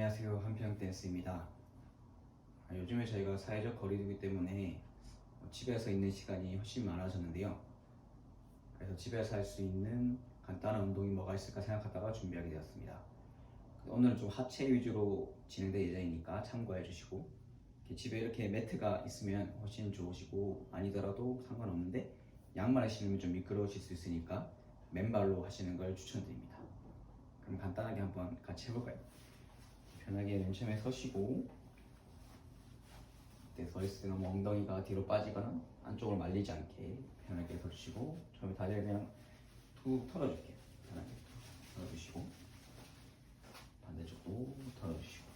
안녕하세요 한평 댄스입니다. 아, 요즘에 저희가 사회적 거리두기 때문에 집에서 있는 시간이 훨씬 많아졌는데요. 그래서 집에서 할 수 있는 간단한 운동이 뭐가 있을까 생각하다가 준비하게 되었습니다. 오늘은 좀 하체 위주로 진행될 예정이니까 참고해 주시고 집에 이렇게 매트가 있으면 훨씬 좋으시고 아니더라도 상관없는데 양말을 신으면 좀 미끄러우실 수 있으니까 맨발로 하시는 걸 추천드립니다. 그럼 간단하게 한번 같이 해볼까요? 편하게 맨 처음에 서시고 그때 서 있을 때 엉덩이가 뒤로 빠지거나 안쪽으로 말리지 않게 편하게 서주시고 처음에 다리를 그냥 툭 털어줄게요. 편하게 털어주시고 반대쪽도 털어주시고.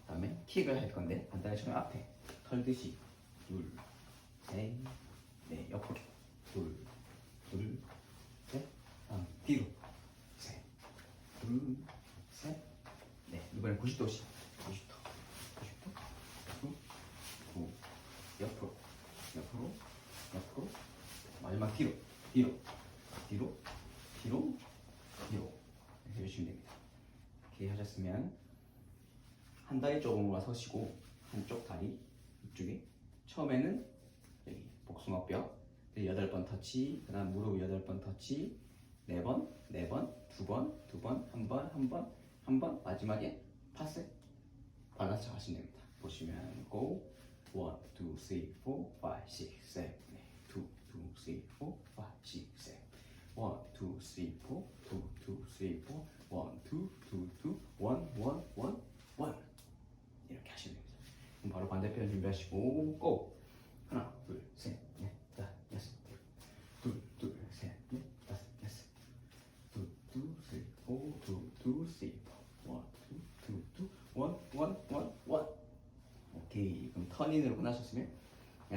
그 다음에 킥을 할 건데 간단히 처음에 앞에 털듯이 둘 셋 넷 옆으로 둘 둘 셋 다음 뒤로 셋둘 셋, 네, 이번엔 90도씩. 90도, 90도, 구, 구, 옆으로, 옆으로, 옆으로, 마지막 뒤로, 뒤로, 뒤로, 뒤로, 뒤로. 이렇게 해주시면 됩니다. 이렇게 하셨으면 한 다리 쪽으로 서시고 한쪽 다리 이쪽에 처음에는 여기 복숭아뼈 여덟 번 터치, 그 다음 무릎 여덟 번 터치, 네 번, 네 마지막에 파스 발라서 하시면 됩니다. 보시면 go 1, 2, 3, 4, 5, 6, 7 네. 2, 2, 3, 4, 5, 6, 7 1, 2, 3, 4 2, 2, 3, 4 1, 2, 2, 2, 1, 1, 1, 1 이렇게 하시면 됩니다. 바로 반대편 준비하시고 go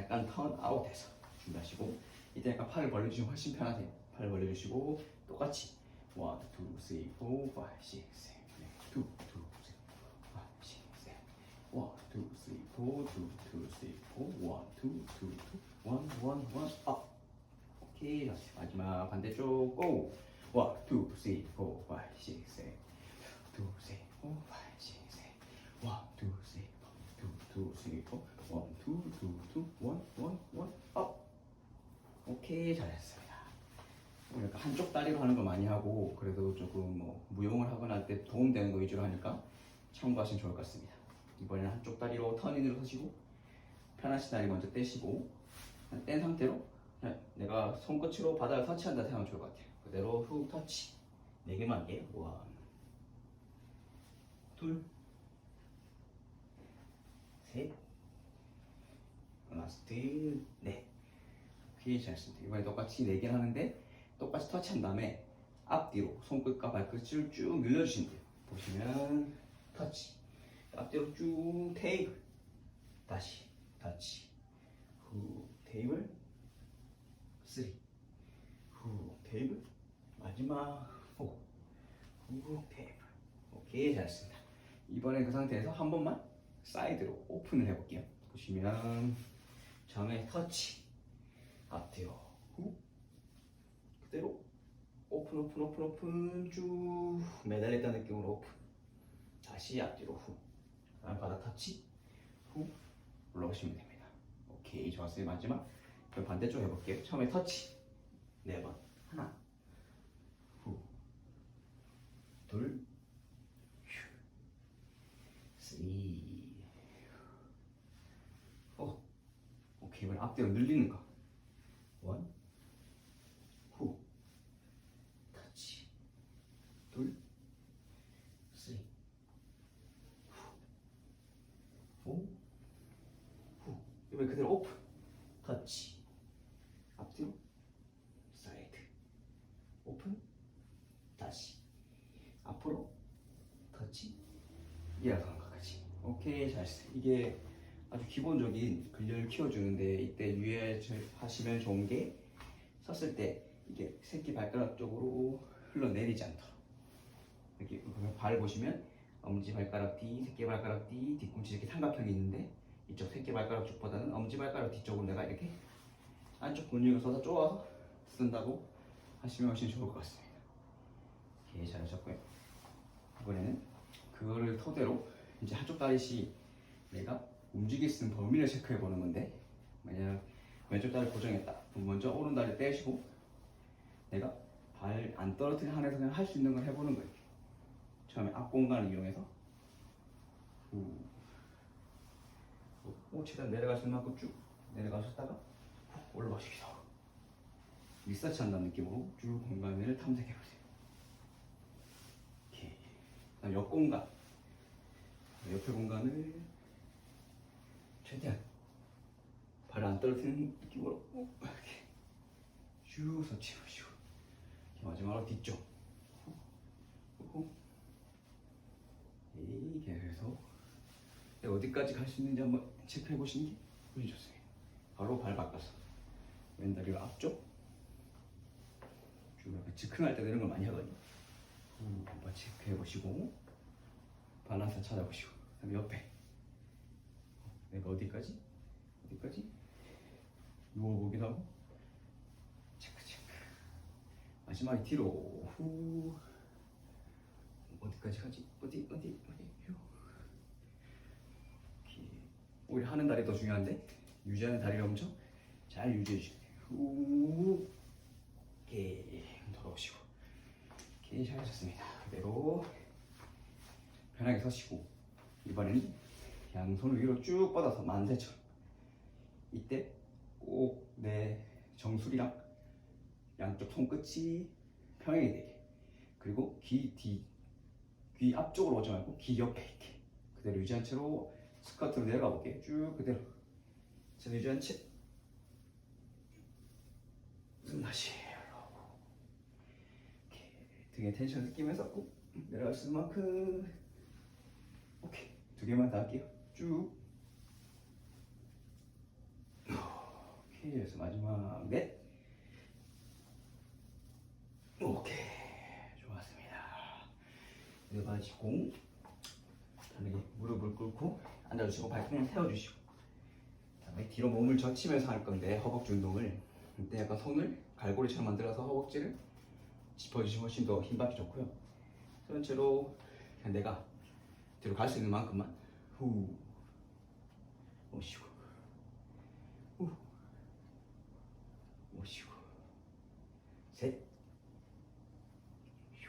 약간 턴 아웃해서 준비하시고 이때 약간 팔을 벌려주시면 훨씬 편하세요. 팔을 벌려주시고 똑같이. 1, 2, 3, 4, 5, 6, 7, 8, 2, 2, 3, 5, 6, 7, 1, 2, 3, 4, 2, 2, 3, 4, 1, 2, 2, 2, 1, 1, 1, 업. 오케이. 다시 마지막 반대쪽. 고! 1, 2, 3, 4, 5, 6, one, one, up. 오케이 잘했습니다. 그러니까 한쪽 다리로 하는 거 많이 하고 그래도 조금 뭐 무용을 하거나 할 때 도움되는 거 위주로 하니까 참고하시면 좋을 것 같습니다. 이번에는 한쪽 다리로 턴인으로 서시고 편하신 다리 먼저 떼시고 뗀 상태로 내가 손끝으로 바닥을 터치한다 생각하면 좋을 것 같아요. 그대로 훅 터치. 네 개만 할게요. 원, 둘, 셋, 라스트, 넷. 오케이, 잘했습니다. 이번에 똑같이 네 개를 하는데 똑같이 터치한 다음에 앞뒤로 손끝과 발끝을 쭉 늘려주시면 돼요. 보시면 터치. 앞뒤로 쭉 테이블. 다시 터치. 후 테이블. 쓰리. 후 테이블. 마지막 후. 후 테이블. 오케이 잘했습니다. 이번에 그 상태에서 한 번만 사이드로 오픈을 해볼게요. 보시면 처음에 터치. 후. 그대로 오픈 오픈 오픈 오픈 쭉 매달렸다 느낌으로 오픈. 다시 앞뒤로 후. 바닥 터치. 후. 올라오시면 됩니다. 오케이 좋았어요. 마지막 그럼 반대쪽 해볼게요. 처음에 터치 네번 하나 후 둘 휴, 쓰리 오 오케이 이번 앞뒤로 늘리는 거 원, 후, 터치, 둘, 쓰리, 후, 오, 후. 이번에 그대로 오픈, 터치, 앞뒤로, 사이드, 오픈, 다시, 앞으로, 터치, 이어가는 것까지. 오케이, 잘했어. 이게 아주 기본적인 근력을 키워주는데 이때 유의하시면 좋은 게 섰을 때 이게 새끼 발가락 쪽으로 흘러내리지 않도록 이렇게 발 보시면 엄지 발가락 뒤, 새끼 발가락 뒤, 뒤꿈치 이렇게 삼각형이 있는데 이쪽 새끼 발가락 쪽보다는 엄지 발가락 뒤쪽으로 내가 이렇게 안쪽 근육을 써서 쪼아서 쓴다고 하시면 훨씬 좋을 것 같습니다. 오케이 잘하셨고요. 이번에는 그거를 토대로 이제 한쪽 다리씩 내가 움직일 수 있는 범위를 체크해 보는 건데 만약 왼쪽 다리 고정했다. 그럼 먼저 오른 다리 떼시고 내가 발 안 떨어뜨린 한에서 그냥 할 수 있는 걸 해보는 거예요. 처음에 앞 공간을 이용해서 후. 오, 최대한 내려갈 수 있는 만큼 쭉 내려가셨다가 하고 리서치 한다는 느낌으로 쭉 공간을 탐색해 보세요. 이렇게. 옆 공간, 옆에 공간을 최대한 발을 안 떨어뜨리는 느낌으로 오, 이렇게 쭉 이렇게 마지막으로 뒤쪽. 이렇게 해서 어디까지 갈 수 있는지 한번 체크해 보시는 게 훨씬 좋습니다. 바로 발 바꿔서 왼다리를 앞쪽 쭉 약간 즉흥할 때 이런 걸 많이 하거든요. 음, 한번 체크해 보시고 밸런스 찾아보시고 그다음에 옆에 내가 어디까지? 어디까지? 누워보기도 하고? 체크 체크. 마지막에 뒤로. 후. 어디까지 가지? 어디 어디 어디? 휴. 이렇게 오히려 하는 다리 더 중요한데? 유지하는 다리를 엄청 잘 유지해 돼요 후. 이렇게 돌아오시고. 이렇게 잘하셨습니다. 그대로. 편하게 서시고. 이번에는 양손을 위로 쭉 뻗어서 만세처럼. 이때 꼭 내 정수리랑 양쪽 손끝이 평행이 되게. 그리고 귀 뒤, 귀 앞쪽으로 오지 말고 귀 옆에 이렇게. 그대로 유지한 채로 스쿼트로 내려가 볼게요 쭉 그대로. 자 유지한 채. 숨 다시 올라오고. 이렇게 등에 텐션 느끼면서 꾹 내려갈 수 있는 만큼. 오케이. 두 개만 더 할게요 쭉. 오케이 해서 마지막 넷 오케이. 좋았습니다. 이제 마시고 다르게 무릎을 꿇고 앉아주시고 발등을 세워주시고 그다음에 뒤로 몸을 젖히면서 할 건데 허벅지 운동을. 이때 약간 손을 갈고리처럼 만들어서 허벅지를 짚어주시면 훨씬 더 힘받기 좋고요. 전체로 그냥 내가 뒤로 갈 수 있는 만큼만 후 오시고 후 오시고 셋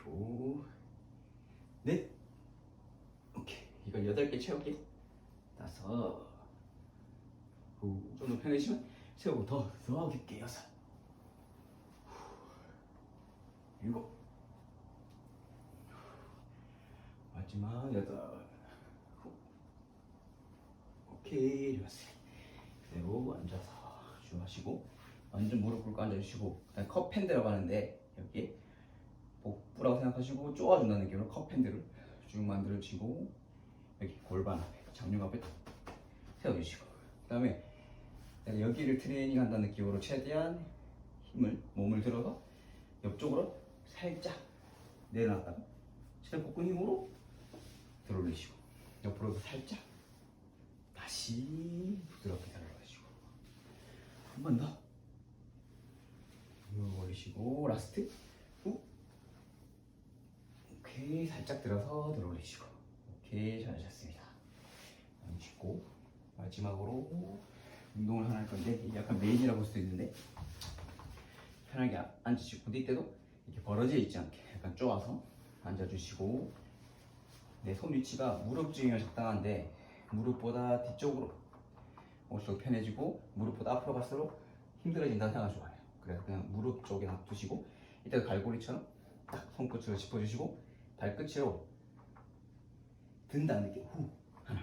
효, 넷, 오케이. 이거 여덟 개 채울게. 다섯, 후, 좀더 편해지면 세우고 더, 더 깊게 여섯, 후, 일곱, 마지막 여덟, 후, 오케이, 좋았어요. 그대로 앉아서 주무시고 완전 무릎 꿇고 앉아주시고 그다음에 컵 팬드라고 하는데 여기 복부라고 생각하시고 쪼아준다는 느낌으로 컵 핸들을 쭉 만들어주시고 여기 골반 앞에 장육 앞에 딱 세워주시고 그 다음에 여기를 트레이닝 한다는 느낌으로 최대한 힘을 몸을 들어서 옆쪽으로 살짝 내려놨다가 최대 복근 힘으로 들어올리시고 옆으로도 살짝 다시 부드럽게 들어올리시고 한 번더. 올리시고 라스트. 후 오케이. 살짝 들어서 들어 올리시고. 오케이. 잘하셨습니다. 앉으시고. 마지막으로 운동을 하나 할 건데 약간 메인이라고 볼 수도 있는데 편하게 아- 앉으시고 이때도 이렇게 벌어져 있지 않게 약간 쪼아서 앉아주시고 내 손 위치가 무릎 중이면 적당한데 무릎보다 뒤쪽으로 올수록 편해지고 무릎보다 앞으로 갈수록 힘들어진다는 생각을 좋아해요. 그래서 그냥 무릎 쪽에 놔두시고 이때도 갈고리처럼 딱 손끝으로 짚어주시고 발끝으로 든다는 느낌. 후. 하나.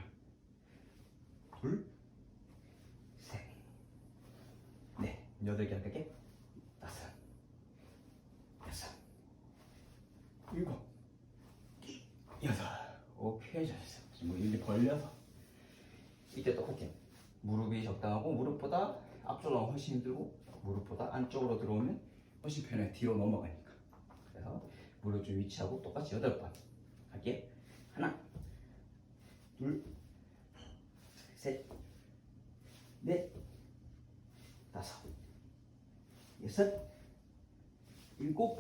둘셋넷. 여덟 개 할게 다섯. 여섯. 일곱. 여덟. 오케이 잘했어 지금 이렇게 벌려서 이때 똑같아 무릎이 적당하고 무릎보다 앞쪽으로 훨씬 힘들고 무릎보다 안쪽으로 들어오면 훨씬 편해. 뒤로 넘어가니까. 그래서 무릎 좀 위치하고 똑같이 여덟 번. 할게. 하나 둘 셋 넷 다섯 여섯 일곱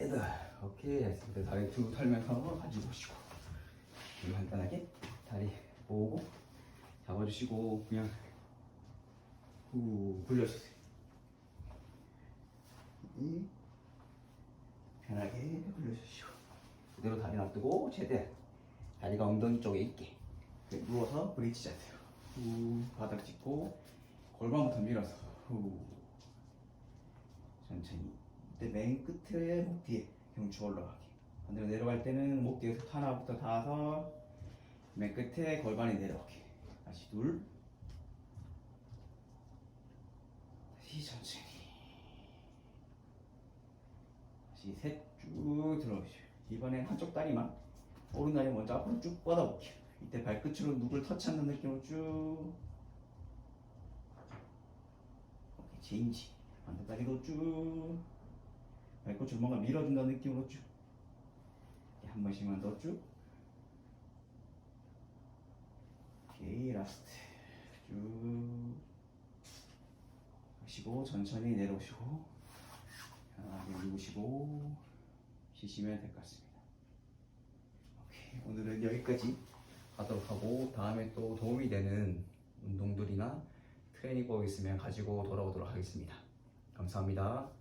여덟. 오케이. 다리 두 털면서 가지고 오시고. 간단하게 다리 모으고 잡아주시고 그냥 후 굴려주세요. 이 편하게 굴려주시고 그대로 다리 놔두고 최대한 다리가 엉덩이 쪽에 있게 네, 누워서 브릿지 자세요. 후 바닥 짚고 골반부터 밀어서 후 천천히 이때 맨 끝에 목 뒤에 경추 올라가게 반대로 내려갈 때는 목 뒤에서 하나부터 다섯 맨 끝에 골반이 내려오게. 다시 둘. 다시 천천히. 다시 셋 쭉 들어오시죠 이번엔 한쪽 다리만 오른 다리 먼저 앞으로 쭉 뻗어볼게요. 이때 발끝으로 누굴 터치하는 느낌으로 쭉. 오케이 체인지. 반대 다리도 쭉. 발끝을 뭔가 밀어준다는 느낌으로 쭉. 이렇게 한 번씩만 더쭉 오케이 라스트. 쭉 하시고 천천히 내려오시고 편하게 누우시고 쉬시면 될 것 같습니다. 오케이. 오늘은 여기까지 하도록 하고 다음에 또 도움이 되는 운동들이나 트레이닝법 있으면 가지고 돌아오도록 하겠습니다. 감사합니다